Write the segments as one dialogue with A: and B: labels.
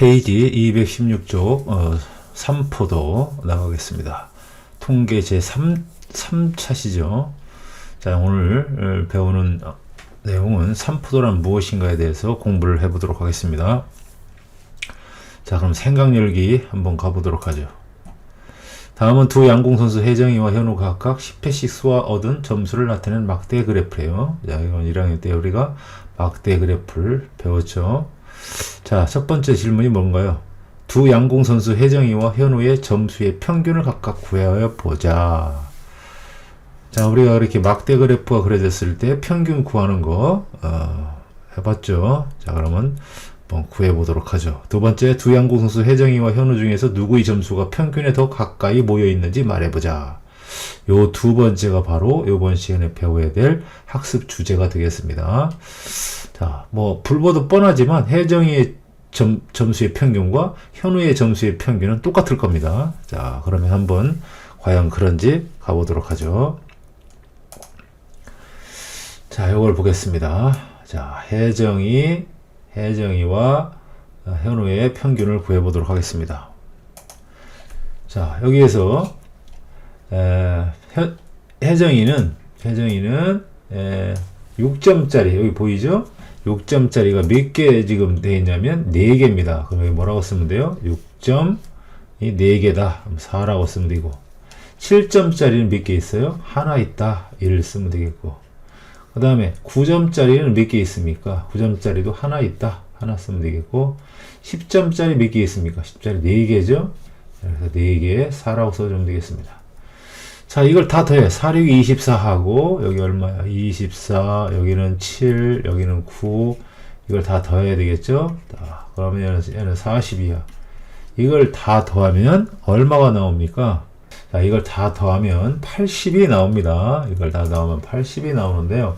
A: 페이지 216쪽 어, 3포도 나가겠습니다. 통계 제3 3차시죠. 자, 오늘 어, 배우는 어, 내용은 3포도란 무엇인가에 대해서 공부를 해보도록 하겠습니다. 자, 그럼 생각열기 한번 가보도록 하죠. 다음은 두 양궁 선수 혜정이와 현우가 각각 10회씩 쏘아 얻은 점수를 나타낸 막대 그래프예요. 자, 이건 1학년 때 우리가 막대 그래프를 배웠죠. 자, 첫 번째 질문이 뭔가요? 두 양궁 선수 혜정이와 현우의 점수의 평균을 각각 구하여 보자. 자, 우리가 이렇게 막대 그래프가 그려졌을 때 평균 구하는 거 어, 해봤죠. 자, 그러면 한번 구해보도록 하죠. 두 번째, 두 양궁 선수 혜정이와 현우 중에서 누구의 점수가 평균에 더 가까이 모여 있는지 말해보자. 요 두 번째가 바로 이번 시간에 배워야 될 학습 주제가 되겠습니다. 자, 뭐 불보듯 뻔하지만 혜정이의 점, 점수의 평균과 현우의 점수의 평균은 똑같을 겁니다. 자, 그러면 한번 과연 그런지 가보도록 하죠. 자, 이걸 보겠습니다. 자, 혜정이, 혜정이와 현우의 평균을 구해보도록 하겠습니다. 자, 여기에서, 에, 현- 혜정이는, 혜정이는, 에, 6점짜리, 여기 보이죠? 6점짜리가 몇 개 지금 되어 있냐면 4개입니다. 그럼 여기 뭐라고 쓰면 돼요? 6점이 4개다. 4라고 쓰면 되고. 7점짜리는 몇 개 있어요? 하나 있다. 1을 쓰면 되겠고. 그 다음에 9점짜리는 몇 개 있습니까? 9점짜리도 하나 있다. 하나 쓰면 되겠고. 10점짜리 몇 개 있습니까? 10점짜리 4개죠? 그래서 4개, 4라고 써주면 되겠습니다. 자, 이걸 다 더해. 4, 6, 24하고, 여기 얼마야? 24, 여기는 7, 여기는 9. 이걸 다 더해야 되겠죠? 자, 그러면 얘는, 얘는 40이야. 이걸 다 더하면 얼마가 나옵니까? 자, 이걸 다 더하면 80이 나옵니다. 이걸 다 더하면 80이 나오는데요.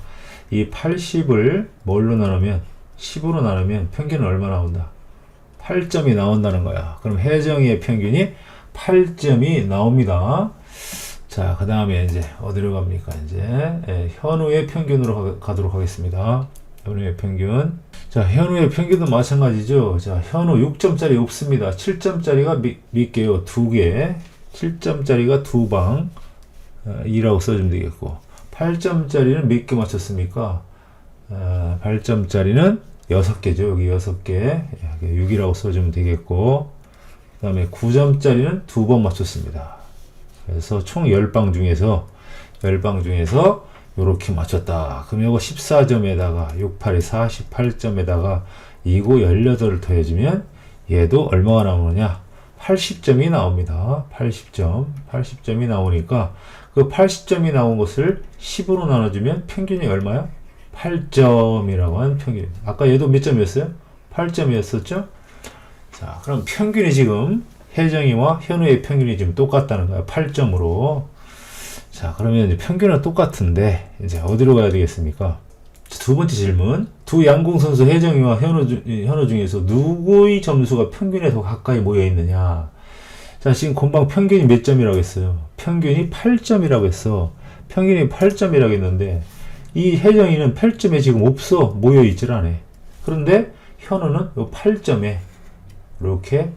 A: 이 80을 뭘로 나누면, 10으로 나누면 평균은 얼마 나온다? 8점이 나온다는 거야. 그럼 혜정이의 평균이 8점이 나옵니다. 자, 그 다음에 이제 어디로 갑니까? 이제 예, 현우의 평균으로 가, 도록 하겠습니다. 현우의 평균. 자, 현우의 평균도 마찬가지죠. 자, 현우 6점짜리 없습니다. 7점짜리가 몇, 몇 개요? 두 개. 7점짜리가 두 방. 어, 2라고 써주면 되겠고. 8점짜리는 몇 개 맞췄습니까? 어, 8점짜리는 6개죠. 여기 6개. 6이라고 써주면 되겠고. 그 다음에 9점짜리는 두 번 맞췄습니다. 그래서 총 10방 중에서 10방 중에서 이렇게 맞췄다. 그럼 이거 14점에다가 68이 48점에다가 이거 18을 더해주면 얘도 얼마가 나오느냐? 80점이 나옵니다. 80점. 80점이 나오니까 그 80점이 나온 것을 10으로 나눠주면 평균이 얼마야? 8점이라고 하는 평균. 아까 얘도 몇 점이었어요? 8점이었었죠? 자, 그럼 평균이 지금 혜정이와 현우의 평균이 지금 똑같다는 거야. 8점으로. 자, 그러면 이제 평균은 똑같은데, 이제 어디로 가야 되겠습니까? 두 번째 질문. 두 양궁 선수 혜정이와 현우, 중- 현우 중에서 누구의 점수가 평균에 더 가까이 모여 있느냐? 자, 지금 금방 평균이 몇 점이라고 했어요? 평균이 8점이라고 했어. 평균이 8점이라고 했는데, 이 혜정이는 8점에 지금 없어. 모여 있질 않아. 그런데 현우는 요 8점에 이렇게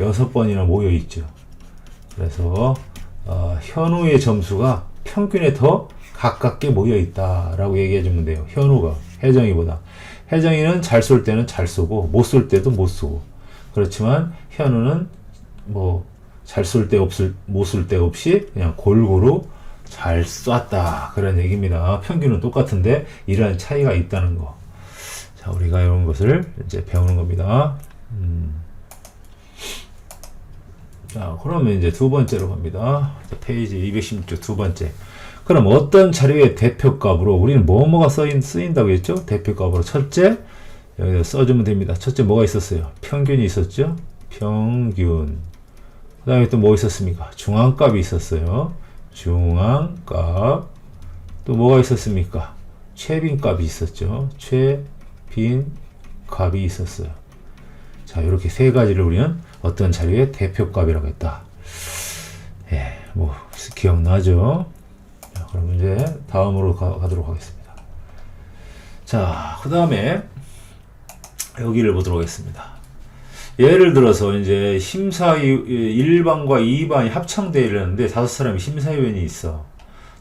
A: 여섯 번이나 모여 있죠. 그래서 어, 현우의 점수가 평균에 더 가깝게 모여 있다라고 얘기해 주면 돼요. 현우가 혜정이보다 혜정이는 잘 쏠 때는 잘 쏘고 못 쏠 때도 못 쏘고 그렇지만 현우는 뭐 잘 쏠 때 없을 못 쏠 때 없이 그냥 골고루 잘 쐈다 그런 얘기입니다. 평균은 똑같은데 이러한 차이가 있다는 거. 자 우리가 이런 것을 이제 배우는 겁니다. 자, 그러면 이제 두 번째로 갑니다. 자, 페이지 216쪽 두 번째. 그럼 어떤 자료의 대표값으로 우리는 뭐뭐가 쓰인, 쓰인다고 했죠? 대표값으로 첫째, 여기다 써주면 됩니다. 첫째 뭐가 있었어요? 평균이 있었죠? 평균. 그 다음에 또 뭐 있었습니까? 중앙값이 있었어요. 중앙값. 또 뭐가 있었습니까? 최빈값이 있었죠. 최빈값이 있었어요. 자, 이렇게 세 가지를 우리는 어떤 자료의 대표값이라고 했다. 예, 뭐, 기억나죠? 자, 그럼 이제 다음으로 가, 가도록 하겠습니다. 자, 그 다음에 여기를 보도록 하겠습니다. 예를 들어서 이제 심사위 1반과 2반이 합창대회 이러는데 다섯 사람이 심사위원이 있어.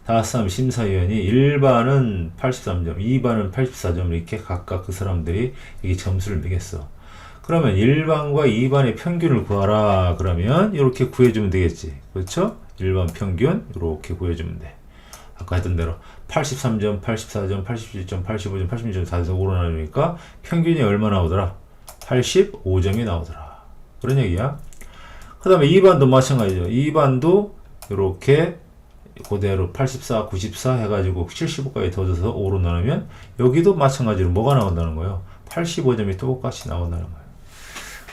A: 다섯 사람 심사위원이 1반은 83점, 2반은 84점 이렇게 각각 그 사람들이 이게 점수를 매겼어. 그러면 1반과 2반의 평균을 구하라. 그러면 이렇게 구해주면 되겠지. 그렇죠? 1반 평균 이렇게 구해주면 돼. 아까 했던 대로 83점, 84점, 87점, 85점, 86점 다 해서 5로 나누니까 평균이 얼마 나오더라? 85점이 나오더라. 그런 얘기야. 그 다음에 2반도 마찬가지죠. 2반도 이렇게 그대로 84, 94 해가지고 75까지 더져서 5로 나누면 여기도 마찬가지로 뭐가 나온다는 거예요? 85점이 똑같이 나온다는 거예요.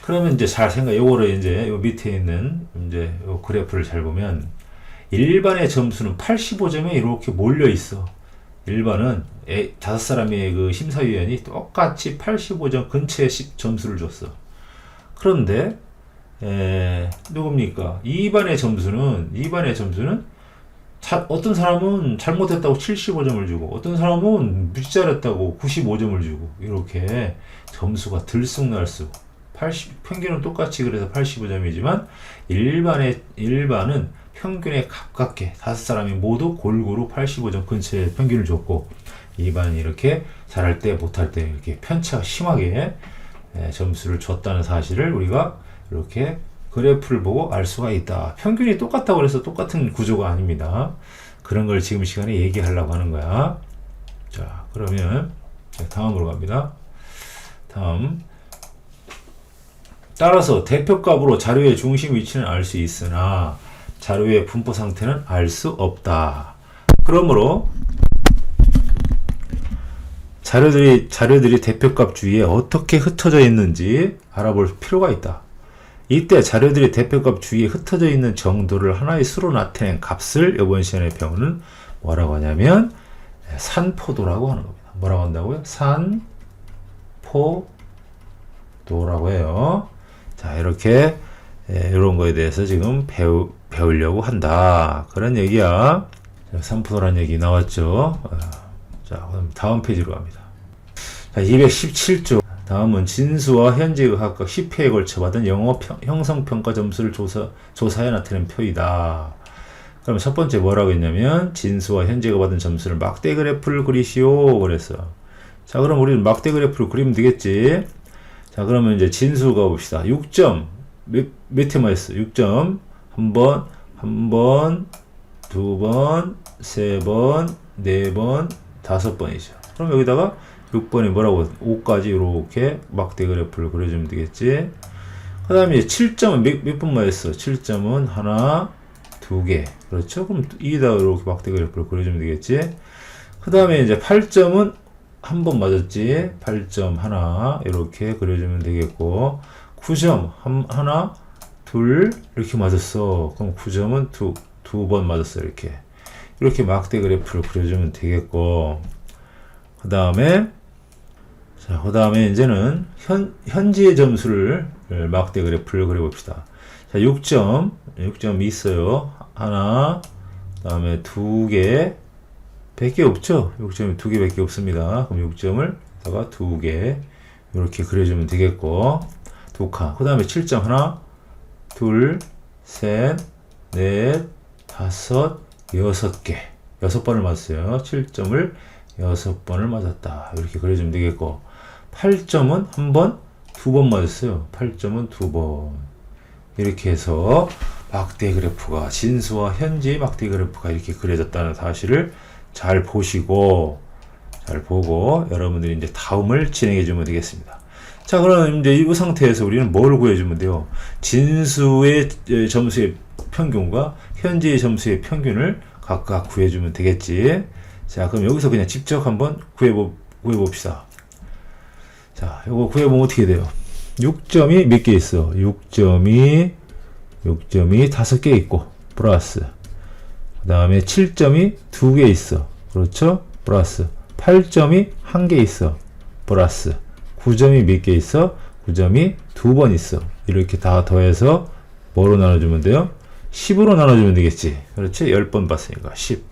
A: 그러면 이제 잘 생각, 요거를 이제 요 밑에 있는 이제 요 그래프를 잘 보면 일반의 점수는 85점에 이렇게 몰려 있어. 일반은 에- 다섯 사람의 그 심사위원이 똑같이 85점 근처에 시- 점수를 줬어. 그런데 에, 누굽니까? 2반의 점수는 2반의 점수는 자- 어떤 사람은 잘못했다고 75점을 주고 어떤 사람은 무지 잘했다고 95점을 주고 이렇게 점수가 들쑥날쑥 80 평균은 똑같이 그래서 85점이지만 일반의 일반은 평균에 가깝게 다섯 사람이 모두 골고루 85점 근처에 평균을 줬고 2반은 이렇게 잘할 때 못할 때 이렇게 편차가 심하게 에, 점수를 줬다는 사실을 우리가 이렇게 그래프를 보고 알 수가 있다. 평균이 똑같다고 해서 똑같은 구조가 아닙니다. 그런 걸 지금 시간에 얘기하려고 하는 거야. 자, 그러면 자, 다음으로 갑니다. 다음. 따라서 대표값으로 자료의 중심 위치는 알 수 있으나 자료의 분포 상태는 알 수 없다. 그러므로 자료들이 자료들이 대표값 주위에 어떻게 흩어져 있는지 알아볼 필요가 있다. 이때 자료들이 대표값 주위에 흩어져 있는 정도를 하나의 수로 나타낸 값을 이번 시간에 배우는 뭐라고 하냐면 산포도라고 하는 겁니다. 뭐라고 한다고요? 산포도라고 해요. 자, 이렇게 예, 이런 거에 대해서 지금 배우, 배우려고 한다. 그런 얘기야. 자, 산포도라는 얘기 나왔죠. 어, 자, 그럼 다음 페이지로 갑니다. 자, 217조. 다음은 진수와 현재의 각각 10회에 걸쳐 받은 영어 평- 형성평가 점수를 조사, 조사해 나타낸 표이다. 그럼 첫 번째 뭐라고 했냐면, 진수와 현재가 받은 점수를 막대 그래프를 그리시오. 그랬어. 자, 그럼 우리는 막대 그래프를 그리면 되겠지. 자, 그러면 이제 진수 가봅시다. 6점. 몇, 몇 회만 했어? 6점. 한 번, 한 번, 두 번, 세 번, 네 번, 다섯 번이죠. 그럼 여기다가 6번에 뭐라고 5까지 이렇게 막대 그래프를 그려주면 되겠지. 그 다음에 7점은 몇, 몇 번만 했어? 7점은 하나, 두 개. 그렇죠? 그럼 이다 이렇게 막대 그래프를 그려주면 되겠지. 그 다음에 이제 8점은 한 번 맞았지. 8점 하나 이렇게 그려주면 되겠고 9점 한, 하나, 둘 이렇게 맞았어. 그럼 9점은 두, 두 번 맞았어. 이렇게. 이렇게 막대 그래프를 그려주면 되겠고 그 다음에 자, 그 다음에 이제는 현, 현지의 점수를 막대 그래프를 그려봅시다. 자, 6점, 6점이 있어요. 하나, 그 다음에 두 개, 100개 없죠? 6점이 두 개밖에 없습니다. 그럼 6점을 다가 두 개, 이렇게 그려주면 되겠고, 두 칸. 그 다음에 7점 하나, 둘, 셋, 넷, 다섯, 여섯 개. 여섯 번을 맞았어요. 7점을 여섯 번을 맞았다. 이렇게 그려주면 되겠고, 8점은 한 번, 두 번 맞았어요. 8점은 두 번. 이렇게 해서 막대 그래프가, 진수와 현지의 막대 그래프가 이렇게 그려졌다는 사실을 잘 보시고, 잘 보고, 여러분들이 이제 다음을 진행해 주면 되겠습니다. 자, 그럼 이제 이 상태에서 우리는 뭘 구해주면 돼요? 진수의 에, 점수의 평균과 현지의 점수의 평균을 각각 구해주면 되겠지. 자, 그럼 여기서 그냥 직접 한번 구해보, 구해봅시다. 자, 요거 구해보면 어떻게 돼요? 6점이 몇 개 있어? 6점이, 6점이 5개 있고, 플러스. 그 다음에 7점이 2개 있어. 그렇죠? 플러스. 8점이 1개 있어. 플러스. 9점이 몇 개 있어? 9점이 두 번 있어. 이렇게 다 더해서 뭐로 나눠주면 돼요? 10으로 나눠주면 되겠지. 그렇지? 10번 봤으니까 10.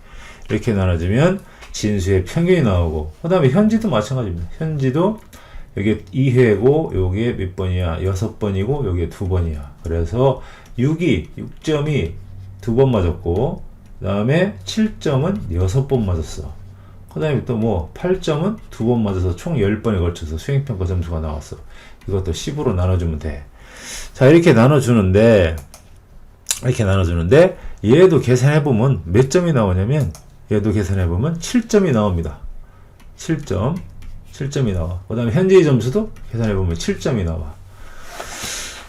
A: 이렇게 나눠주면 진수의 평균이 나오고, 그 다음에 현지도 마찬가지입니다. 현지도 여기 2회고 여기에 몇 번이야? 6번이고 여기에 2번이야. 그래서 6이 6점이 두 번 맞았고 그 다음에 7점은 6번 맞았어. 그 다음에 또 뭐 8점은 두번 맞아서 총 10번에 걸쳐서 수행평가 점수가 나왔어. 이것도 10으로 나눠주면 돼. 자, 이렇게 나눠주는데 이렇게 나눠주는데 얘도 계산해보면 몇 점이 나오냐면 얘도 계산해보면 7점이 나옵니다. 7점. 7점이 나와. 그 다음에 현재의 점수도 계산해보면 7점이 나와.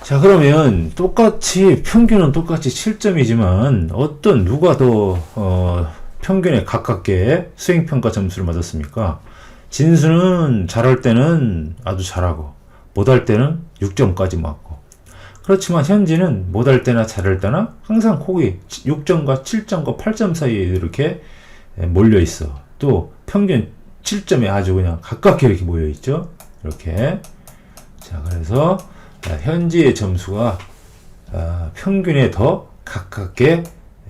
A: 자, 그러면 똑같이, 평균은 똑같이 7점이지만 어떤 누가 더, 어, 평균에 가깝게 수행평가 점수를 맞았습니까? 진수는 잘할 때는 아주 잘하고, 못할 때는 6점까지 맞고. 그렇지만 현지는 못할 때나 잘할 때나 항상 거기 6점과 7점과 8점 사이에 이렇게 몰려 있어. 또 평균 7점에 아주 그냥 가깝게 이렇게 모여 있죠. 이렇게. 자, 그래서 아, 현지의 점수가 아, 평균에 더 가깝게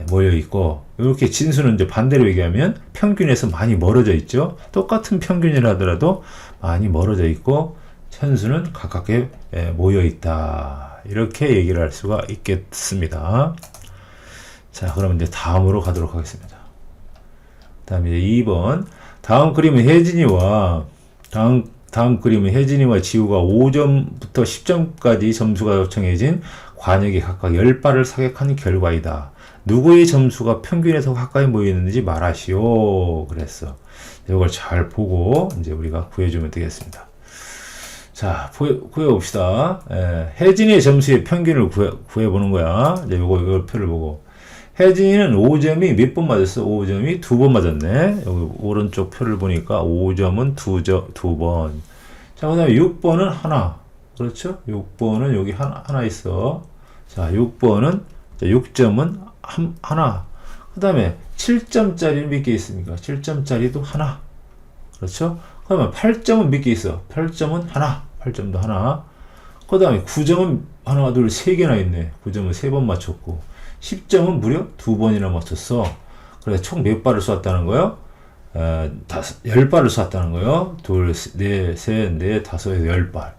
A: 모여 있고 이렇게 진수는 이제 반대로 얘기하면 평균에서 많이 멀어져 있죠. 똑같은 평균이라 하더라도 많이 멀어져 있고 현수는 가깝게 예, 모여 있다. 이렇게 얘기를 할 수가 있겠습니다. 자, 그럼 이제 다음으로 가도록 하겠습니다. 다음 이제 2번. 다음 그림은 혜진이와 다음 다음 그림은 혜진이와 지우가 5점부터 10점까지 점수가 정해진 관역이 각각 10발을 사격한 결과이다. 누구의 점수가 평균에서 가까이 모이는지 말하시오. 그랬어. 이걸 잘 보고 이제 우리가 구해주면 되겠습니다. 자, 구해, 구해봅시다. 예, 혜진이의 점수의 평균을 구해, 구해 보는 거야. 이제 요거, 요 표를 보고. 혜진이는 5점이 몇 번 맞았어? 5점이 두 번 맞았네. 여기 오른쪽 표를 보니까 5점은 두, 점, 두 번. 자, 그 다음에 6번은 하나. 그렇죠? 6번은 여기 하나, 하나 있어. 자, 6번은, 자, 6점은 한, 하나. 그 다음에 7점짜리는 몇 개 있습니까? 7점짜리도 하나. 그렇죠? 그러면 8점은 몇 개 있어? 8점은 하나. 8점도 하나. 그 다음에 9점은 하나, 둘, 세 개나 있네. 9점은 세 번 맞췄고. 10점은 무려 두 번이나 맞췄어. 그래서 총 몇 발을 쐈다는 거요? 어, 다섯, 열 발을 쐈다는 거요. 둘, 넷, 셋, 넷, 다섯, 열 발.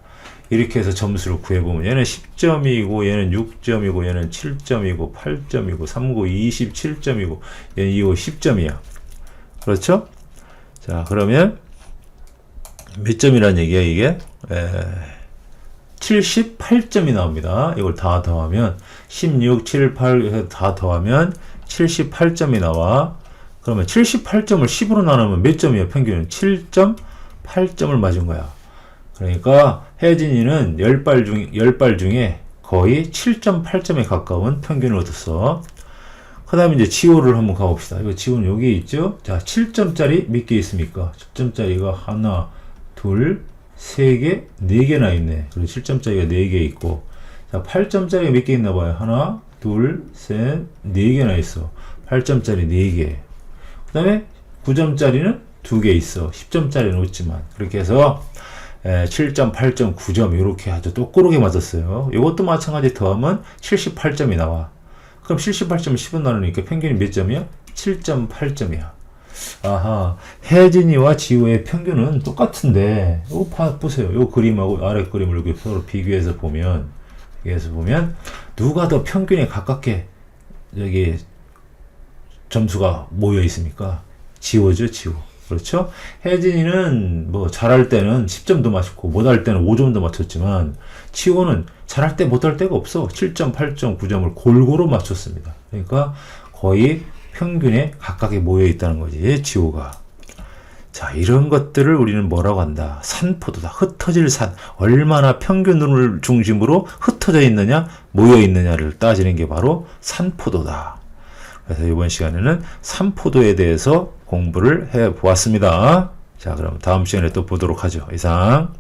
A: 이렇게 해서 점수를 구해보면 얘는 10점이고 얘는 6점이고 얘는 7점이고 8점이고 3고 27점이고 얘는 2고 10점이야. 그렇죠? 자 그러면 몇 점이란 얘기야 이게? 에, 78점이 나옵니다. 이걸 다 더하면 16, 7, 8 해서 다 더하면 78점이 나와. 그러면 78점을 10으로 나누면 몇 점이야? 평균은 7.8점을 맞은 거야. 그러니까 혜진이는 10발 중 10발 중에 거의 7.8점에 가까운 평균을 얻었어. 그 다음에 이제 지호를 한번 가봅시다. 이거 지호는 여기 있죠? 자, 7점짜리 몇 개 있습니까? 10점짜리가 하나, 둘, 세 개, 네 개나 있네. 그리고 7점짜리가 네개 있고. 자, 8점짜리가 몇 개 있나 봐요. 하나, 둘, 셋, 네 개나 있어. 8점짜리 네 개. 그 다음에 9점짜리는 두개 있어. 10점짜리는 없지만. 그렇게 해서 7점, 8점, 9점 이렇게 아주 똑고르게 맞았어요. 이것도 마찬가지 더하면 78점이 나와. 그럼 78점 10은 나누니까 평균이 몇 점이야? 7.8점이야. 아하, 혜진이와 지우의 평균은 똑같은데, 이거 봐, 보세요. 이 그림하고 아래 그림을 이렇게 서로 비교해서 보면, 비교해서 보면, 누가 더 평균에 가깝게, 여기, 점수가 모여 있습니까? 지우죠, 지우. 그렇죠? 혜진이는 뭐 잘할 때는 10점도 맞췄고 못할 때는 5점도 맞췄지만 치호는 잘할 때 못할 때가 없어. 7점, 8점, 9점을 골고루 맞췄습니다. 그러니까 거의 평균에 가깝게 모여 있다는 거지, 지호가. 자, 이런 것들을 우리는 뭐라고 한다? 산포도다. 흩어질 산. 얼마나 평균을 중심으로 흩어져 있느냐, 모여 있느냐를 따지는 게 바로 산포도다. 그래서 이번 시간에는 산포도에 대해서 공부를 해 보았습니다. 자, 그럼 다음 시간에 또 보도록 하죠. 이상.